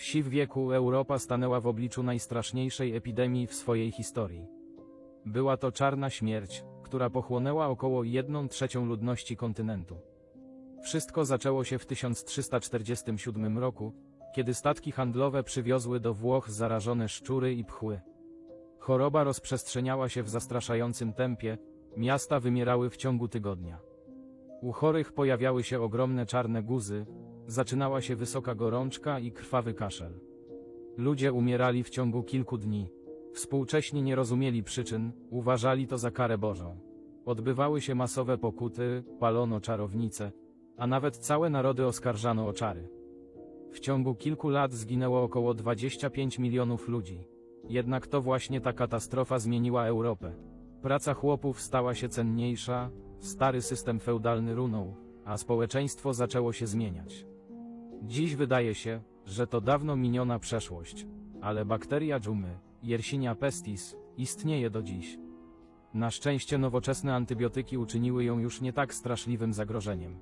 wsi w wieku Europa stanęła w obliczu najstraszniejszej epidemii w swojej historii. Była to czarna śmierć, która pochłonęła około 1 trzecią ludności kontynentu. Wszystko zaczęło się w 1347 roku, kiedy statki handlowe przywiozły do Włoch zarażone szczury i pchły. Choroba rozprzestrzeniała się w zastraszającym tempie, miasta wymierały w ciągu tygodnia. U chorych pojawiały się ogromne czarne guzy, zaczynała się wysoka gorączka i krwawy kaszel. Ludzie umierali w ciągu kilku dni. Współcześni nie rozumieli przyczyn, uważali to za karę Bożą. Odbywały się masowe pokuty, palono czarownice, a nawet całe narody oskarżano o czary. W ciągu kilku lat zginęło około 25 milionów ludzi. Jednak to właśnie ta katastrofa zmieniła Europę. Praca chłopów stała się cenniejsza, stary system feudalny runął, a społeczeństwo zaczęło się zmieniać. Dziś wydaje się, że to dawno miniona przeszłość, ale bakteria dżumy, Yersinia pestis, istnieje do dziś. Na szczęście nowoczesne antybiotyki uczyniły ją już nie tak straszliwym zagrożeniem.